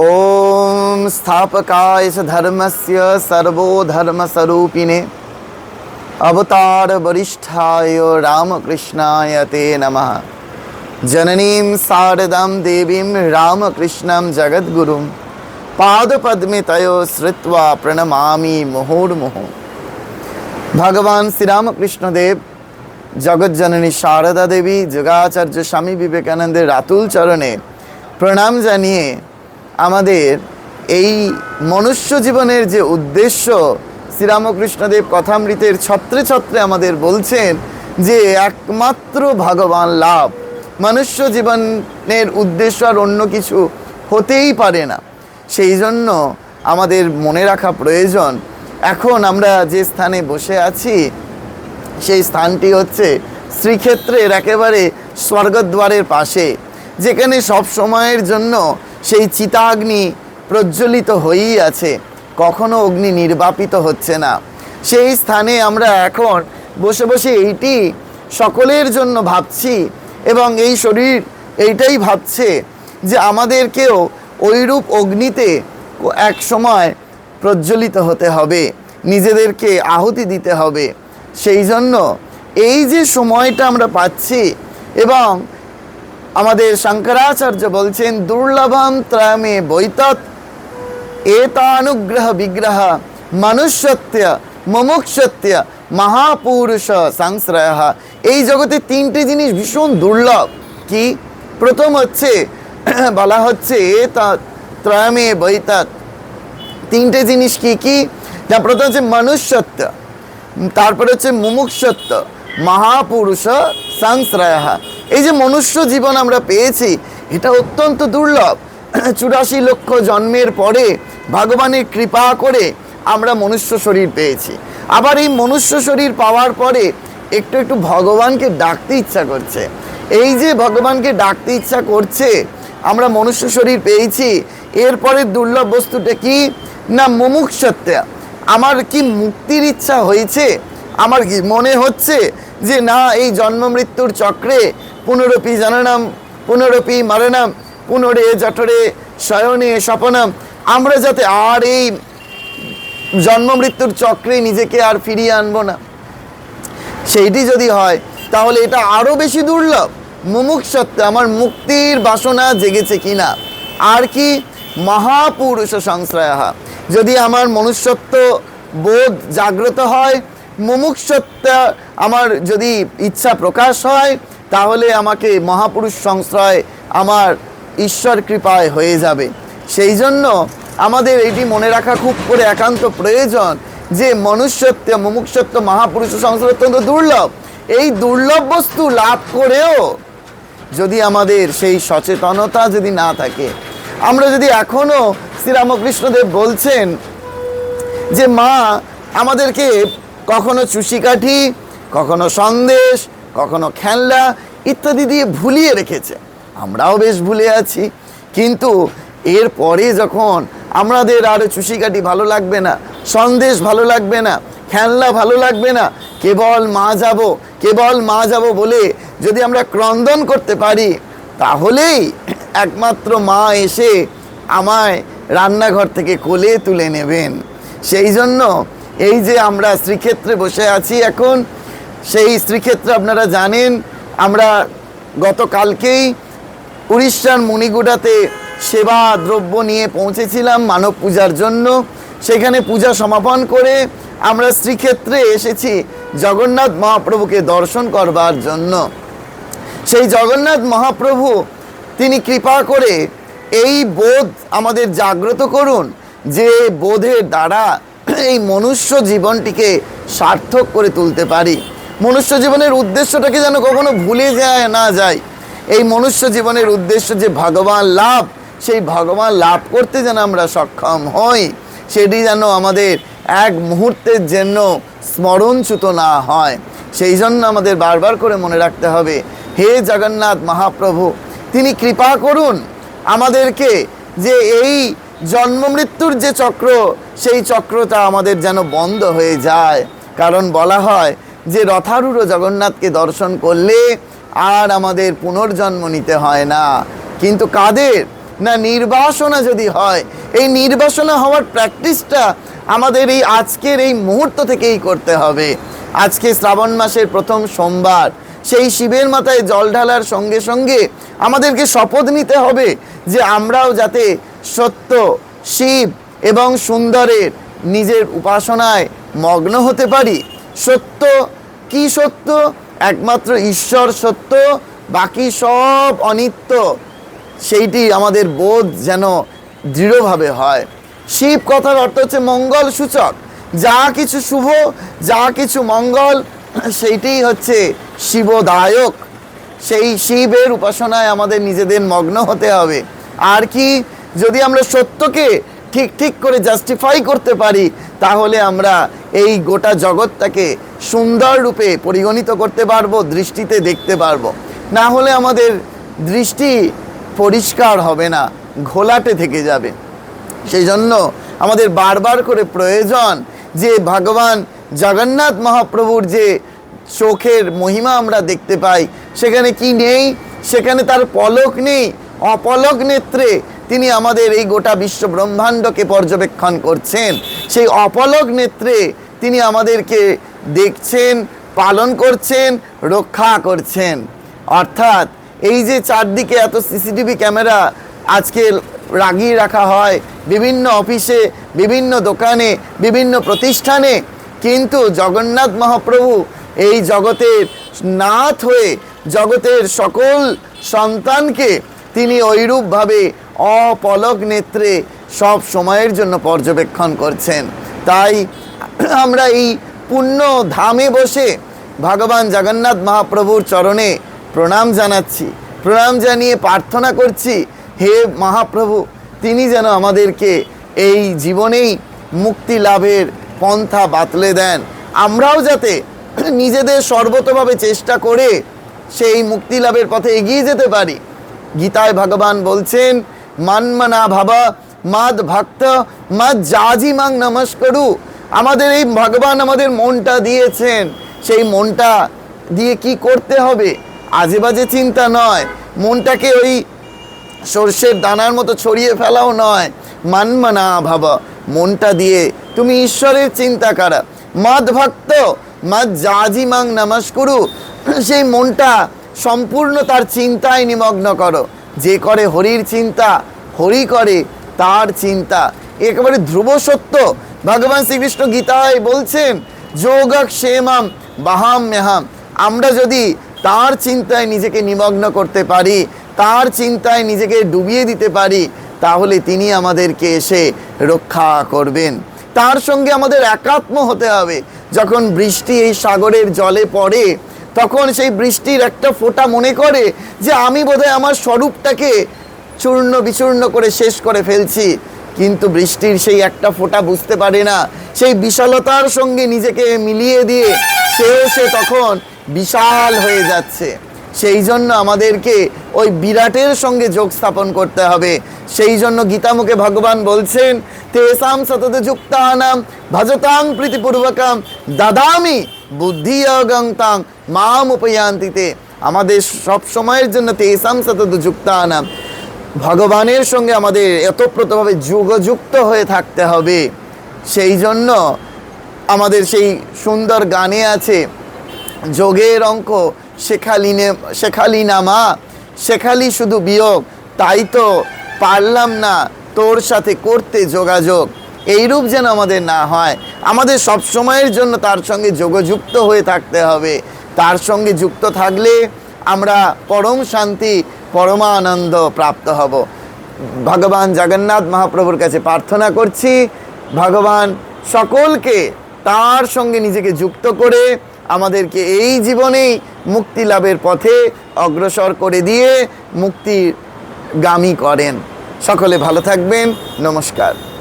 ॐ स्थापकाय च धर्मस्य सर्वोधर्मस्वरूपिणे अवतारवरिष्ठाय रामकृष्णाय ते नमः जननीं शारदां देवीं रामकृष्णं जगद्गुरुं पादपद्मे तयो শ্রুত্বা প্রণমামি মুহুর্মুহু ভগবান শ্রীরামকৃষ্ণদেব জগজ্জননী শারদা দেবী যোগাচার্য স্বামী বিবেকানন্দের রাতুল চরণে প্রণাম জানিয়ে আমাদের এই মনুষ্য জীবনের যে উদ্দেশ্য, শ্রীরামকৃষ্ণদেব কথামৃতের ছত্রে ছত্রে আমাদের বলছেন যে একমাত্র ভগবান লাভ। মনুষ্য জীবনের উদ্দেশ্য আর অন্য কিছু হতেই পারে না। সেই জন্য আমাদের মনে রাখা প্রয়োজন। এখন আমরা যে স্থানে বসে আছি, সেই স্থানটি হচ্ছে শ্রীক্ষেত্রের একেবারে স্বর্গদ্বারের পাশে, যেখানে সব সময়ের জন্য সেই চিতাগ্নি প্রজ্বলিত হয়েই আছে, কখনো অগ্নি নির্বাপিত হচ্ছে না। সেই স্থানে আমরা এখন বসে বসে এইটি সকলের জন্য ভাবছি এবং এই শরীর এইটাই ভাবছে যে আমাদেরকেও ওইরূপ অগ্নিতে এক সময় প্রজ্বলিত হতে হবে, নিজেদেরকে আহুতি দিতে হবে। সেই জন্য এই যে সময়টা আমরা পাচ্ছি এবং আমাদের শঙ্করাচার্য বলছেন, দুর্লভম ত্রয়মে বৈতৎ, এতানুগ্রহ বিগ্রহ মনুষ্যত্য মুমুক্ষত্য মহাপুরুষ সংশ্রয়। এই জগতে তিনটি জিনিস ভীষণ দুর্লভ। কি? প্রথম হচ্ছে, বলা হচ্ছে ত্রয়মে বৈতৎ। তিনটে জিনিস কি কি? যা প্রথম হচ্ছে মনুষ্যত্ব, তারপরে হচ্ছে মুমুক্ষত্ব, মহাপুরুষ সংশ্রয়। এই যে মনুষ্য জীবন আমরা পেয়েছি, এটা অত্যন্ত দুর্লভ। চুরাশি লক্ষ জন্মের পরে ভগবানের কৃপা করে আমরা মনুষ্য শরীর পেয়েছি। আবার এই মনুষ্য শরীর পাওয়ার পরে একটু একটু ভগবানকে ডাকতে ইচ্ছা করছে। এই যে ভগবানকে ডাকতে ইচ্ছা করছে, আমরা মনুষ্য শরীর পেয়েছি, এরপরে দুর্লভ বস্তুটা কি? না মুমুক্ষত্ব। আমার কি মুক্তির ইচ্ছা হয়েছে? আমার কি মনে হচ্ছে যে না, এই জন্ম মৃত্যুর চক্রে পুনরপি জানানাম পুনরপি মারণাম পুনরে জঠরে শয়নে স্বপনাম আমরা যাতে আর এই জন্ম মৃত্যুর চক্রে নিজেকে আর ফিরিয়ে আনব না। সেইটি যদি হয়, তাহলে এটা আরও বেশি দুর্লভ। মুমুখ মুমুক্ষত্ব আমার মুক্তির বাসনা জেগেছে কিনা? আর কি? মহাপুরুষ সংশ্রয়। যদি আমার মনুষ্যত্ব বোধ জাগ্রত হয় মুমুখ মুমুক্ষত্ব আমার যদি ইচ্ছা প্রকাশ হয় তাহলে আমাকে মহাপুরুষ সংশ্রয় আমার ঈশ্বর কৃপায় হয়ে যাবে। সেই জন্য আমাদের এটি মনে রাখা খুব করে একান্ত প্রয়োজন যে মনুষ্যত্ব, মুমুক্ষত্ব, মহাপুরুষ সংশ্রয় অত্যন্ত দুর্লভ। এই দুর্লভ বস্তু লাভ করেও যদি আমাদের সেই সচেতনতা যদি না থাকে, আমরা যদি এখনও শ্রীরামকৃষ্ণদেব বলছেন যে, মা, আমাদেরকে কখনো চুষিকাঠি, কখনো সন্দেশ কখনো খেলনা ইত্যাদি দিয়ে ভুলিয়ে রেখেছে। আমরাও বেশ ভুলে আছি। কিন্তু এরপরে যখন আমাদের আর চুষিকাঠি ভালো লাগবে না, সন্দেশ ভালো লাগবে না, খেলনা ভালো লাগবে না, কেবল মা যাব, কেবল মা যাব বলে যদি আমরা ক্রন্দন করতে পারি, তাহলেই একমাত্র মা এসে আমায় রান্নাঘর থেকে কোলে তুলে নেবেন। সেই জন্য এই যে আমরা শ্রীক্ষেত্রে বসে আছি এখন সেই শ্রীক্ষেত্রে আপনারা জানেন, আমরা গতকালকেই উড়িষ্যার মণিগুড়াতে সেবা দ্রব্য নিয়ে পৌঁছেছিলাম মানব পূজার জন্য। সেখানে পূজা সমাপন করে আমরা শ্রীক্ষেত্রে এসেছি জগন্নাথ মহাপ্রভুকে দর্শন করবার জন্য। সেই জগন্নাথ মহাপ্রভু, তিনি কৃপা করে এই বোধ আমাদের জাগ্রত করুন যে বোধের দ্বারা এই মনুষ্য জীবনটিকে সার্থক করে তুলতে পারি। মনুষ্য জীবনের উদ্দেশ্যটাকে যেন কখনো ভুলে যায় না যায়? এই মনুষ্য জীবনের উদ্দেশ্য যে ভগবান লাভ, সেই ভগবান লাভ করতে যেন আমরা সক্ষম হই, সেটি যেন আমাদের এক মুহূর্তের জন্য স্মরণচ্যুত না হয়। সেই জন্য আমাদের বারবার করে মনে রাখতে হবে, হে জগন্নাথ মহাপ্রভু, তিনি কৃপা করুন আমাদেরকে যে এই জন্ম মৃত্যুর যে চক্র, সেই চক্রটা আমাদের যেন বন্ধ হয়ে যায়। কারণ বলা হয় যে রথারূঢ় জগন্নাথকে দর্শন করলে আর আমাদের পুনর্জন্ম নিতে হয় না। কিন্তু কাদের? না নির্বাসনা যদি হয়, এই নির্বাসনা হওয়ার প্র্যাকটিসটা আমাদের এই আজকের এই মুহূর্ত থেকেই করতে হবে। আজকে শ্রাবণ মাসের প্রথম সোমবার, সেই শিবের মাথায় জল ঢালার সঙ্গে সঙ্গে আমাদেরকে শপথ নিতে হবে যে আমরাও যাতে সত্য, শিব এবং সুন্দরের নিজের উপাসনায় মগ্ন হতে পারি। সত্য? কি সত্য? একমাত্র ঈশ্বর সত্য, বাকি সব অনিত্য। সেইটি আমাদের বোধ যেন দৃঢ়ভাবে হয়। শিব কথার অর্থ হচ্ছে মঙ্গল সূচক। যা কিছু শুভ, যা কিছু মঙ্গল সেইটাই হচ্ছে শিবদায়ক। সেই শিবের উপাসনায় আমাদের নিজেদের মগ্ন হতে হবে। আর কি? যদি আমরা সত্যকে ঠিক ঠিক করে জাস্টিফাই করতে পারি, তাহলে আমরা এই গোটা জগৎটাকে সুন্দর রূপে পরিগণিত করতে পারব, দৃষ্টিতে দেখতে পারব। না হলে আমাদের দৃষ্টি পরিষ্কার হবে না, ঘোলাটে থেকে যাবে। সেই জন্য আমাদের বারবার করে প্রয়োজন যে ভগবান জগন্নাথ মহাপ্রভুর যে চোখের মহিমা আমরা দেখতে পাই, সেখানে কি নেই? সেখানে তার পলক নেই, অপলক নেত্রে তিনি আমাদের এই গোটা বিশ্ব ব্রহ্মাণ্ডকে পর্যবেক্ষণ করছেন। সেই অপলক নেত্রে তিনি আমাদেরকে দেখছেন, পালন করছেন, রক্ষা করছেন। অর্থাৎ এই যে চারদিকে এত সিসিটিভি ক্যামেরা আজকে লাগিয়ে রাখা হয়, বিভিন্ন অফিসে, বিভিন্ন দোকানে, বিভিন্ন প্রতিষ্ঠানে, কিন্তু জগন্নাথ মহাপ্রভু এই জগতের নাথ হয়ে জগতের সকল সন্তানকে তিনি ঐরূপভাবে অপলক নেত্রে সব সময়ের জন্য পর্যবেক্ষণ করছেন। তাই আমরা এই পুণ্য ধামে বসে ভগবান জগন্নাথ মহাপ্রভুর চরণে প্রণাম জানাচ্ছি। প্রণাম জানিয়ে প্রার্থনা করছি, হে মহাপ্রভু, তিনি যেন আমাদেরকে এই জীবনেই মুক্তি লাভের পন্থা বাতলে দেন। আমরাও যাতে নিজেদের সর্বতভাবে চেষ্টা করে সেই মুক্তি লাভের পথে এগিয়ে যেতে পারি। গীতায় ভগবান বলছেন মানমনা ভাবা, মাদ ভক্ত, মাদ জাজি মাং নমস্করু। আমাদের এই ভগবান আমাদের মনটা দিয়েছেন। সেই মনটা দিয়ে কি করতে হবে? আজে বাজে চিন্তা নয়। মনটাকে ওই সর্ষের দানার মতো ছড়িয়ে ফেলাও নয়। মানমানা ভাবা, মনটা দিয়ে। তুমি ঈশ্বরের চিন্তা করা। মদ ভক্ত, মদ জাজি মাং নমস্কুরু। সেই মনটা সম্পূর্ণ তার চিন্তায় নিমগ্ন করো। যে করে হরির চিন্তা, হরি করে তার চিন্তা। একেবারে ধ্রুব সত্য। ভগবান শ্রীকৃষ্ণ গীতায় বলছেন যোগ ক্ষেমাম বাহাম মেহাম। আমরা যদি তার চিন্তায় নিজেকে নিমগ্ন করতে পারি, তার চিন্তায় নিজেকে ডুবিয়ে দিতে পারি, তাহলে তিনি আমাদেরকে এসে রক্ষা করবেন। তার সঙ্গে আমাদের একাত্ম হতে হবে। যখন বৃষ্টি এই সাগরের জলে পড়ে তখন সেই বৃষ্টির একটা ফোঁটা মনে করে যে আমি বোধহয় আমার স্বরূপটাকে চূর্ণ বিচূর্ণ করে শেষ করে ফেলছি। কিন্তু বৃষ্টির সেই একটা ফোঁটা বুঝতে পারে না। সেই বিশালতার সঙ্গে নিজেকে মিলিয়ে দিয়ে সেও সে তখন বিশাল হয়ে যাচ্ছে। সেই জন্য আমাদেরকে ওই বিরাটের সঙ্গে যোগ স্থাপন করতে হবে। সেই জন্য গীতামুখে ভগবান বলছেন, তেসাম সতত যুক্তানাম ভজতাং প্রীতিপূর্বকাম দাদামি বুদ্ধি অগংতাং মাম উপয়ান্তিতে আমাদের সব সময়ের জন্য তেসাম সতত যুক্তানাম ভগবানের সঙ্গে আমাদের এতপ্রতভাবে যুগযুক্ত হয়ে থাকতে হবে। সেই জন্য আমাদের সেই সুন্দর গানে আছে, যোগের অঙ্ক শেখালি নে, শেখালি না মা, শেখালি শুধু বিয়োগ, তাই তো পারলাম না তোর সাথে করতে যোগাযোগ। এইরূপ যেন আমাদের না হয়। আমাদের সব সময়ের জন্য তার সঙ্গে যোগযুক্ত হয়ে থাকতে হবে। তার সঙ্গে যুক্ত থাকলে আমরা পরম শান্তি, পরমানন্দ প্রাপ্ত হব। ভগবান জগন্নাথ মহাপ্রভুর কাছে প্রার্থনা করছি, ভগবান সকলকে তার সঙ্গে নিজেকে যুক্ত করে আমাদেরকে এই জীবনেই মুক্তি লাভের পথে অগ্রসর করে দিয়ে মুক্তির গামী করেন। সকলে ভালো থাকবেন। নমস্কার।